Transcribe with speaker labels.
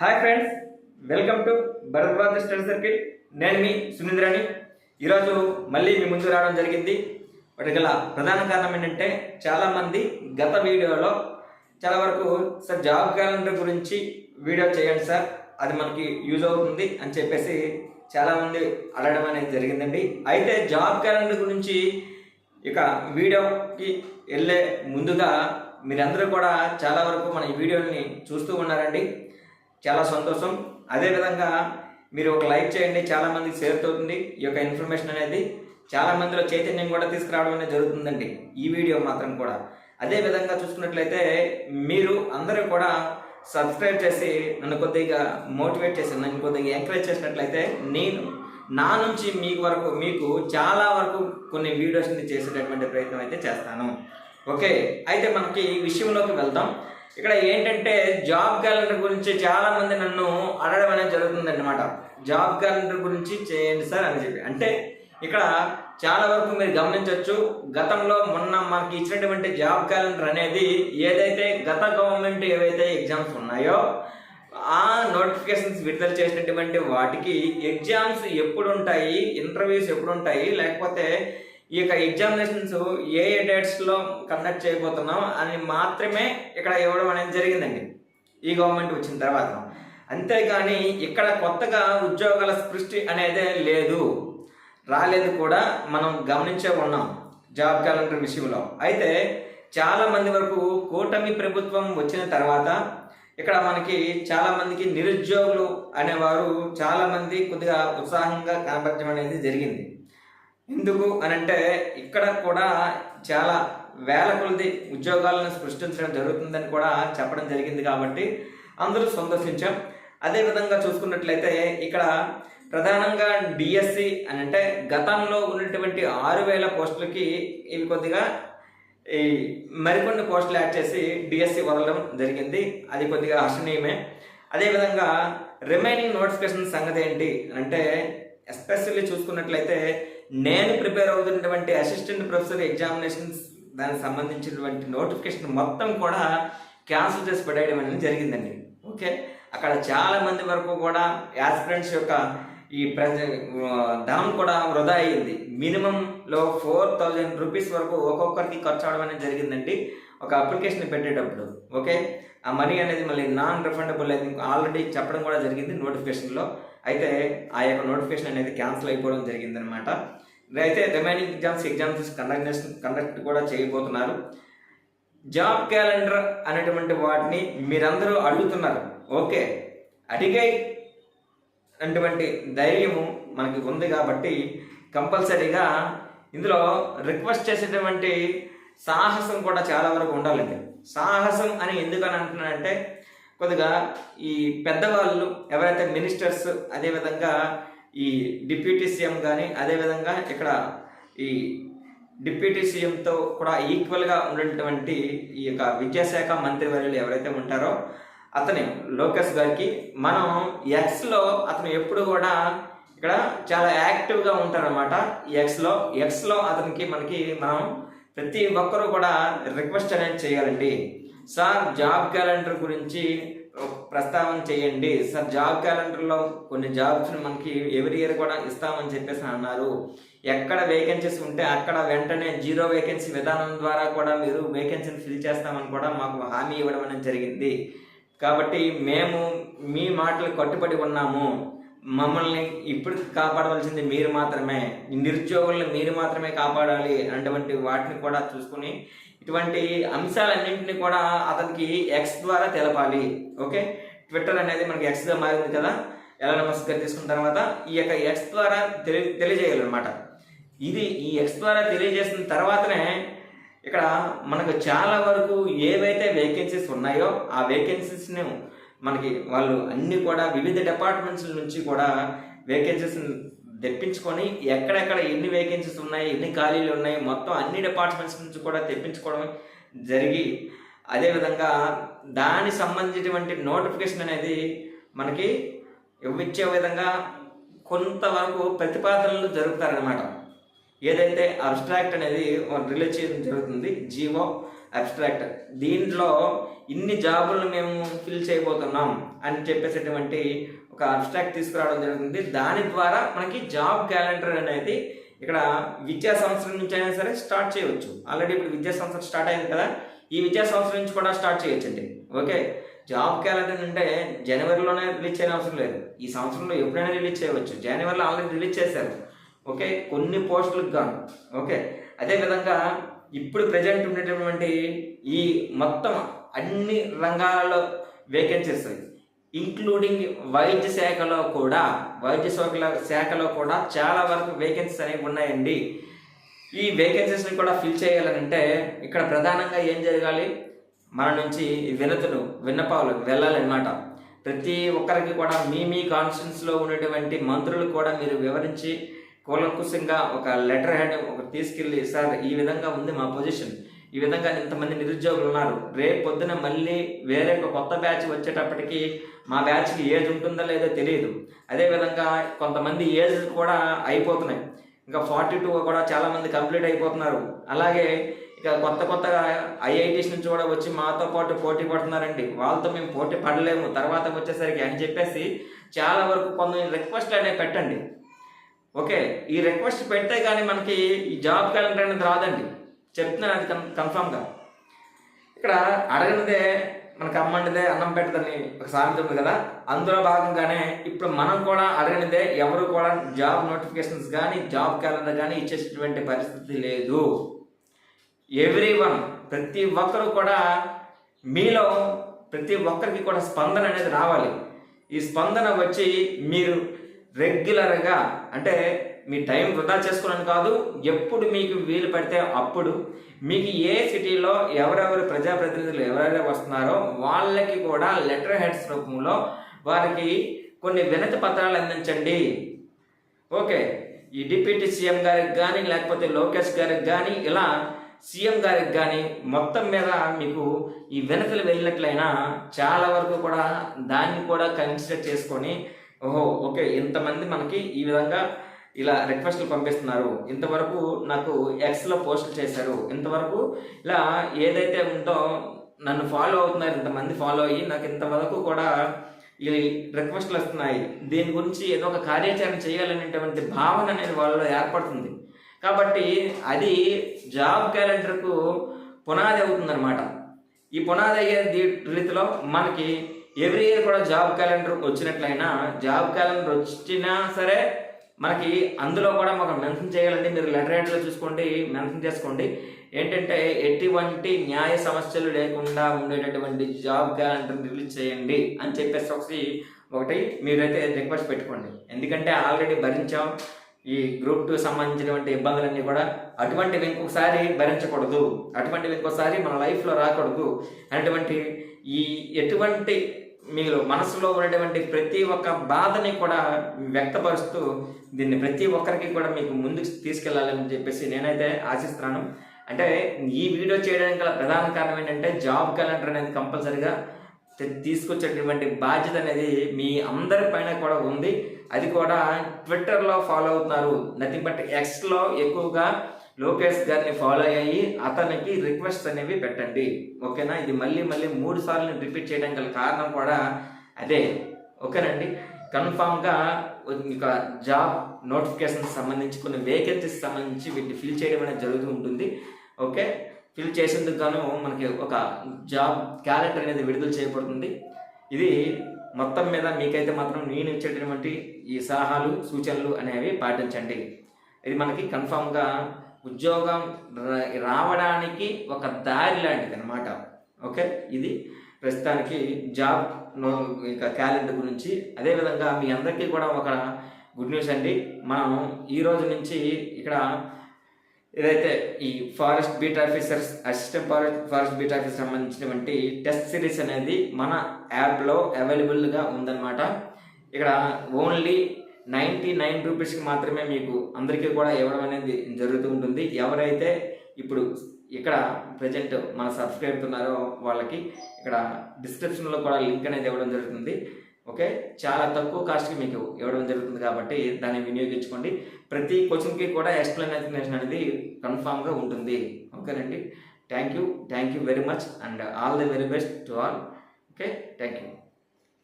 Speaker 1: Hi friends welcome to Bharadwaj study circle నేను మీ సునీంద్రాని ఈరోజు మళ్ళీ మీ ముందు రావడం జరిగింది. వాటి గల ప్రధాన కారణం ఏంటంటే చాలామంది గత వీడియోలో చాలా వరకు సార్ జాబ్ క్యాలెండర్ గురించి వీడియో చేయండి సార్ అది మనకి యూజ్ అవుతుంది అని చెప్పేసి చాలామంది అడగడం అనేది జరిగిందండి. అయితే జాబ్ క్యాలెండర్ గురించి ఇక వీడియోకి వెళ్ళే ముందుగా మీరందరూ కూడా చాలా వరకు మన ఈ వీడియోని చూస్తూ ఉన్నారండి. చాలా సంతోషం. అదేవిధంగా మీరు ఒక లైక్ చేయండి చాలామందికి షేర్ అవుతుంది ఈ యొక్క ఇన్ఫర్మేషన్ అనేది చాలా మందిలో చైతన్యం కూడా తీసుకురావడం అనేది జరుగుతుందండి. ఈ వీడియో మాత్రం కూడా. అదే విధంగా చూసుకున్నట్లయితే మీరు అందరూ కూడా సబ్స్క్రైబ్ చేసి నన్ను కొద్దిగా మోటివేట్ చేసి నన్ను కొద్దిగా ఎంకరేజ్ చేసినట్లయితే నేను నా నుంచి మీ వరకు మీకు చాలా వరకు కొన్ని వీడియోస్ని చేసేటటువంటి ప్రయత్నం అయితే చేస్తాను. ఓకే అయితే మనకి ఈ విషయంలోకి వెళ్దాం. ఇక్కడ ఏంటంటే జాబ్ క్యాలెండర్ గురించి చాలా మంది నన్ను అడగడం అనేది జరుగుతుంది అనమాట జాబ్ క్యాలెండర్ గురించి చేయండి సార్ అని చెప్పి. అంటే ఇక్కడ చాలా వరకు మీరు గమనించవచ్చు గతంలో మొన్న మనకి ఇచ్చినటువంటి జాబ్ క్యాలెండర్ అనేది ఏదైతే గత గవర్నమెంట్ ఏవైతే ఎగ్జామ్స్ ఉన్నాయో ఆ నోటిఫికేషన్స్ విడుదల చేసినటువంటి వాటికి ఎగ్జామ్స్ ఎప్పుడు ఉంటాయి ఇంటర్వ్యూస్ ఎప్పుడు ఉంటాయి లేకపోతే ఈ యొక్క ఎగ్జామినేషన్స్ ఏ ఏ డేట్స్లో కండక్ట్ చేయబోతున్నాం అని మాత్రమే ఇక్కడ ఇవ్వడం అనేది జరిగిందండి. ఈ గవర్నమెంట్ వచ్చిన తర్వాత. అంతేగాని ఇక్కడ కొత్తగా ఉద్యోగాల సృష్టి అనేది లేదు. రాలేదు కూడా మనం గమనించే ఉన్నాం జాబ్ క్యాలెండర్ విషయంలో. అయితే చాలా మంది వరకు కూటమి ప్రభుత్వం వచ్చిన తర్వాత ఇక్కడ మనకి చాలా మందికి నిరుద్యోగులు అనేవారు చాలా మంది కొద్దిగా ఉత్సాహంగా కనపరచడం అనేది జరిగింది. ఎందుకు అని అంటే ఇక్కడ కూడా చాలా వేల కొలది ఉద్యోగాలను సృష్టించడం జరుగుతుందని కూడా చెప్పడం జరిగింది కాబట్టి అందరూ సందర్శించాం. అదేవిధంగా చూసుకున్నట్లయితే ఇక్కడ ప్రధానంగా డిఎస్సి అని అంటే గతంలో ఉన్నటువంటి ఆరు వేల పోస్టులకి ఇవి కొద్దిగా ఈ మరికొన్ని పోస్టులు యాడ్ చేసి డిఎస్సి వదలడం జరిగింది. అది కొద్దిగా హర్షణీయమే. అదేవిధంగా రిమైనింగ్ నోటిఫికేషన్ సంగతి ఏంటి అంటే ఎస్పెషల్లీ చూసుకున్నట్లయితే నేను ప్రిపేర్ అవుతున్నటువంటి అసిస్టెంట్ ప్రొఫెసర్ ఎగ్జామినేషన్స్ దానికి సంబంధించినటువంటి నోటిఫికేషన్ మొత్తం కూడా క్యాన్సిల్ చేసి పడేయడం అనేది జరిగిందండి. ఓకే అక్కడ చాలా మంది వరకు కూడా యాస్పిరెంట్స్ యొక్క ఈ ప్రజ ధనం కూడా వృధా అయ్యింది. మినిమంలో ఫోర్ థౌజండ్ రూపీస్ వరకు ఒక్కొక్కరికి ఖర్చు అవడం అనేది జరిగిందండి. ఒక అప్లికేషన్ పెట్టేటప్పుడు. ఓకే ఆ మనీ అనేది మళ్ళీ నాన్ రిఫండబుల్ అయితే ఆల్రెడీ చెప్పడం కూడా జరిగింది నోటిఫికేషన్లో అయితే ఆ యొక్క నోటిఫికేషన్ అనేది క్యాన్సిల్ అయిపోవడం జరిగిందనమాట అయితే remaining exams exams conduct conduct కూడా చేయబోతున్నారు. జాబ్ క్యాలెండర్ అనేటువంటి వాటిని మీరందరూ అడుగుతున్నారు. ఓకే. అడిగే అటువంటి ధైర్యము మనకి ఉంది కాబట్టి కంపల్సరీగా ఇందులో రిక్వెస్ట్ చేసేటువంటి సాహసం కూడా చాలా వరకు ఉండాలండి. సాహసం అని ఎందుకని అంటున్నానంటే కొద్దిగా ఈ పెద్దవాళ్ళు ఎవరైతే మినిస్టర్స్ అదేవిధంగా ఈ డిప్యూటీ సీఎం కానీ అదేవిధంగా ఇక్కడ ఈ డిప్యూటీ సీఎంతో కూడా ఈక్వల్గా ఉన్నటువంటి ఈ యొక్క విద్యాశాఖ మంత్రివర్యులు ఎవరైతే ఉంటారో అతని లోకేష్ గారికి మనం ఎక్స్లో అతను ఎప్పుడు కూడా ఇక్కడ చాలా యాక్టివ్గా ఉంటారనమాట ఎక్స్లో ఎక్స్లో అతనికి మనకి మనం ప్రతి ఒక్కరూ కూడా రిక్వెస్ట్ అనేది చేయాలండి. సార్ జాబ్ క్యాలెండర్ గురించి ప్రస్తావన చేయండి. సార్ జాబ్ క్యాలెండర్లో కొన్ని జాబ్స్ని మనకి ఎవరి ఇయర్ కూడా ఇస్తామని చెప్పేసి అన్నారు. ఎక్కడ వేకెన్సీస్ ఉంటే అక్కడ వెంటనే జీరో వేకెన్సీ విధానం ద్వారా కూడా మీరు వేకెన్సీని ఫిల్ చేస్తామని కూడా మాకు హామీ ఇవ్వడం అనేది జరిగింది. కాబట్టి మేము మీ మాటలు కట్టుబడి ఉన్నాము. మమ్మల్ని ఇప్పుడు కాపాడవలసింది మీరు మాత్రమే. నిరుద్యోగుల్ని మీరు మాత్రమే కాపాడాలి అటువంటి వాటిని కూడా చూసుకుని ఇటువంటి అంశాలన్నింటినీ కూడా అతనికి ఎక్స్ ద్వారా తెలపాలి. ఓకే? ట్విట్టర్ అనేది మనకి ఎక్స్గా మారింది కదా? ఎలా నమస్కారం తీసుకున్న తర్వాత ఈ యొక్క ఎక్స్ ద్వారా తెలియ తెలియజేయాలన్నమాట. ఇది ఈ ఎక్స్ ద్వారా తెలియజేసిన తర్వాతనే ఇక్కడ మనకు చాలా వరకు ఏవైతే వేకెన్సీస్ ఉన్నాయో ఆ వేకెన్సీస్ని మనకి వాళ్ళు అన్నీ కూడా వివిధ డిపార్ట్మెంట్స్ నుంచి కూడా వేకెన్సీస్ తెప్పించుకొని ఎక్కడెక్కడ ఎన్ని వేకెన్సీస్ ఉన్నాయి ఎన్ని ఖాళీలు ఉన్నాయి మొత్తం అన్ని డిపార్ట్మెంట్స్ నుంచి కూడా తెప్పించుకోవడం జరిగి అదేవిధంగా దానికి సంబంధించినటువంటి నోటిఫికేషన్ అనేది మనకి ఇవ్వచ్చే విధంగా కొంతవరకు ప్రతిపాదనలు జరుగుతారనమాట ఏదైతే అబ్స్ట్రాక్ట్ అనేది రిలీజ్ చేయడం జరుగుతుంది జీవో అబ్స్ట్రాక్ట్ దీంట్లో ఇన్ని జాబులను మేము ఫిల్ చేయబోతున్నాం అని చెప్పేసేటువంటి ఒక అబ్స్ట్రాక్ట్ తీసుకురావడం జరుగుతుంది. దాని ద్వారా మనకి జాబ్ క్యాలెండర్ అనేది ఇక్కడ విద్యా సంవత్సరం నుంచి అయినా సరే స్టార్ట్ చేయవచ్చు. ఆల్రెడీ ఇప్పుడు విద్యా సంవత్సరం స్టార్ట్ అయింది కదా ఈ విద్యా సంవత్సరం నుంచి కూడా స్టార్ట్ చేయొచ్చండి. ఓకే? జాబ్ క్యాలెండర్ అంటే జనవరిలోనే రిలీజ్ చేయని అవసరం లేదు. ఈ సంవత్సరంలో ఎప్పుడైనా రిలీజ్ చేయవచ్చు. జనవరిలో ఆల్రెడీ రిలీజ్ చేశారు. ఓకే? కొన్ని పోస్టులకు గాను. ఓకే? అదేవిధంగా ఇప్పుడు ప్రజెంట్ ఉండేటటువంటి ఈ మొత్తం అన్ని రంగాలలో వేకెన్సీస్ ఇంక్లూడింగ్ వైద్య శాఖలో కూడా వైద్య శాఖల శాఖలో కూడా చాలా వరకు వేకెన్సీస్ అనేవి ఉన్నాయండి. ఈ వేకెన్సీస్ని కూడా ఫిల్ చేయాలంటే ఇక్కడ ప్రధానంగా ఏం జరగాలి? మన నుంచి వినతులు విన్నపాలు వెళ్ళాలన్నమాట. ప్రతి ఒక్కరికి కూడా మీ మీ కాన్స్టిట్యూన్స్లో ఉన్నటువంటి మంత్రులు కూడా మీరు వివరించి కూలంకుశంగా ఒక లెటర్ హెడ్ ఒక తీసుకెళ్ళి సార్ ఈ విధంగా ఉంది మా పొజిషన్ ఈ విధంగా ఇంతమంది నిరుద్యోగులు ఉన్నారు. రేపు పొద్దున మళ్ళీ వేరే ఒక కొత్త బ్యాచ్ వచ్చేటప్పటికి మా బ్యాచ్కి ఏజ్ ఉంటుందో లేదో తెలియదు. అదేవిధంగా కొంతమంది ఏజ్ కూడా అయిపోతున్నాయి. ఇంకా ఫార్టీ టూ కూడా చాలామంది కంప్లీట్ అయిపోతున్నారు. అలాగే ఇక కొత్త కొత్తగా ఐఐటీస్ నుంచి కూడా వచ్చి మాతో పాటు పోటీ పడుతున్నారండి. వాళ్ళతో మేము పోటీ పడలేము. తర్వాత వచ్చేసరికి అని చెప్పేసి చాలా వరకు కొంత రిక్వెస్ట్ అనేవి పెట్టండి. ఓకే ఈ రిక్వెస్ట్ పెడితే కానీ మనకి ఈ జాబ్ క్యాలెండర్ అనేది రాదండి. చెప్తున్నాను అది కన్ కన్ఫామ్గా ఇక్కడ అడగనిదే మనకు అమ్మండిదే అన్నం పెట్టదని ఒక సామెత ఉంది కదా. అందులో భాగంగానే ఇప్పుడు మనం కూడా అడగనిదే ఎవరు కూడా జాబ్ నోటిఫికేషన్స్ కానీ జాబ్ క్యాలెండర్ కానీ ఇచ్చేసినటువంటి పరిస్థితి లేదు. ఎవ్రీ వన్ ప్రతి ఒక్కరు కూడా మీలో ప్రతి ఒక్కరికి కూడా స్పందన అనేది రావాలి. ఈ స్పందన వచ్చి మీరు రెగ్యులర్గా అంటే మీ టైం వృధా చేసుకోవడం కాదు ఎప్పుడు మీకు వీలు పడితే అప్పుడు మీకు ఏ సిటీలో ఎవరెవరు ప్రజాప్రతినిధులు ఎవరెవరు వస్తున్నారో వాళ్ళకి కూడా లెటర్ హెడ్స్ రూపంలో వారికి కొన్ని వినతి పత్రాలు అందించండి. ఓకే ఈ డిప్యూటీ సీఎం గారికి కానీ లేకపోతే లోకేష్ గారికి కానీ ఇలా సీఎం గారికి కానీ మొత్తం మీద మీకు ఈ వినతులు వెళ్ళినట్లయినా చాలా వరకు కూడా దాన్ని కూడా కన్సిడర్ చేసుకొని ఓహో ఓకే. ఇంతమంది మనకి ఈ విధంగా ఇలా రిక్వెస్ట్లు పంపిస్తున్నారు. ఇంతవరకు నాకు ఎక్స్లో పోస్టులు చేశారు. ఇంతవరకు ఇలా ఏదైతే ఉందో నన్ను ఫాలో అవుతున్నారు ఇంతమంది ఫాలో అయ్యి నాకు ఇంతవరకు కూడా ఈ రిక్వెస్ట్లు వస్తున్నాయి. దీని గురించి ఏదో ఒక కార్యాచరణ చేయాలనేటువంటి భావన అనేది వాళ్ళలో ఏర్పడుతుంది. కాబట్టి అది జాబ్ క్యాలెండర్కు పునాది అవుతుందన్నమాట. ఈ పునాది అయ్యే దీ- రీతిలో మనకి ఎవ్రీ ఇయర్ కూడా జాబ్ క్యాలెండర్ వచ్చినట్లయినా జాబ్ క్యాలెండర్ వచ్చినా సరే మనకి అందులో కూడా మాకు మెన్షన్ చేయాలండి మీరు లెటర్ హెడ్లో చూసుకోండి మెన్షన్ చేసుకోండి. ఏంటంటే ఎటువంటి న్యాయ సమస్యలు లేకుండా ఉండేటటువంటి జాబ్ క్యాలెండర్ రిలీజ్ చేయండి అని చెప్పేసి ఒకటి ఒకటి మీరైతే రిక్వెస్ట్ పెట్టుకోండి. ఎందుకంటే ఆల్రెడీ భరించాం. ఈ గ్రూప్ టూ సంబంధించినటువంటి ఇబ్బందులన్నీ కూడా అటువంటివి ఇంకొకసారి భరించకూడదు. అటువంటివి ఇంకోసారి మన లైఫ్లో రాకూడదు. అనేటువంటి ఈ ఎటువంటి మీరు మనసులో ఉన్నటువంటి ప్రతి ఒక్క బాధని కూడా వ్యక్తపరుస్తూ దీన్ని ప్రతి ఒక్కరికి కూడా మీకు ముందుకు తీసుకెళ్ళాలని చెప్పేసి నేనైతే ఆశిస్తున్నాను. అంటే ఈ వీడియో చేయడానికి గల ప్రధాన కారణం ఏంటంటే జాబ్ క్యాలెండర్ అనేది కంపల్సరిగా తీసుకొచ్చేటటువంటి బాధ్యత అనేది మీ అందరి పైన కూడా ఉంది. అది కూడా ట్విట్టర్లో ఫాలో అవుతున్నారు. నథింగ్ బట్ ఎక్స్లో ఎక్కువగా లోకేష్ గారిని ఫాలో అయ్యి అతనికి రిక్వెస్ట్ అనేవి పెట్టండి. ఓకేనా? ఇది మళ్ళీ మళ్ళీ మూడు సార్లు రిపీట్ చేయడం గల కారణం కూడా అదే. ఓకేనండి? కన్ఫామ్గా ఇక జాబ్ నోటిఫికేషన్ సంబంధించి కొన్ని వేకెన్సీస్ సంబంధించి వీటిని ఫిల్ చేయడం అనేది జరుగుతూ ఉంటుంది. ఓకే? ఫిల్ చేసేందుకు గాను మనకి ఒక జాబ్ క్యాలెండర్ అనేది విడుదల చేయబడుతుంది. ఇది మొత్తం మీద మీకైతే మాత్రం నేను ఇచ్చేటటువంటి ఈ సలహాలు సూచనలు అనేవి పాటించండి. ఇది మనకి కన్ఫామ్గా ఉద్యోగం రా- రావడానికి ఒక దారి లాంటిది అనమాట ఓకే? ఇది ప్రస్తుతానికి జాబ్ నో క్యాలెండర్ గురించి. అదేవిధంగా మీ అందరికీ కూడా ఒక గుడ్ న్యూస్ అండి. మనం ఈ రోజు నుంచి ఇక్కడ ఏదైతే ఈ forest beat officers assistant forest forest beat officer సంబంధించినటువంటి టెస్ట్ సిరీస్ అనేది మన యాప్లో అవైలబుల్గా ఉందన్నమాట. ఇక్కడ ఓన్లీ నైంటీ నైన్ రూపీస్కి మాత్రమే మీకు అందరికీ కూడా ఇవ్వడం అనేది జరుగుతూ ఉంటుంది. ఎవరైతే ఇప్పుడు ఇక్కడ ప్రజెంట్ మన సబ్స్క్రైబ్ ఉన్నారో వాళ్ళకి ఇక్కడ డిస్క్రిప్షన్లో కూడా లింక్ అనేది ఇవ్వడం జరుగుతుంది. ఓకే? చాలా తక్కువ కాస్ట్కి మీకు ఇవ్వడం జరుగుతుంది కాబట్టి దాన్ని వినియోగించుకోండి. ప్రతి క్వశ్చన్కి కూడా ఎక్స్ప్లెనేషన్ అనేది కన్ఫామ్గా ఉంటుంది. ఓకేనండి? Thank you. Thank you very much and all the very best to all. Okay? Thank you.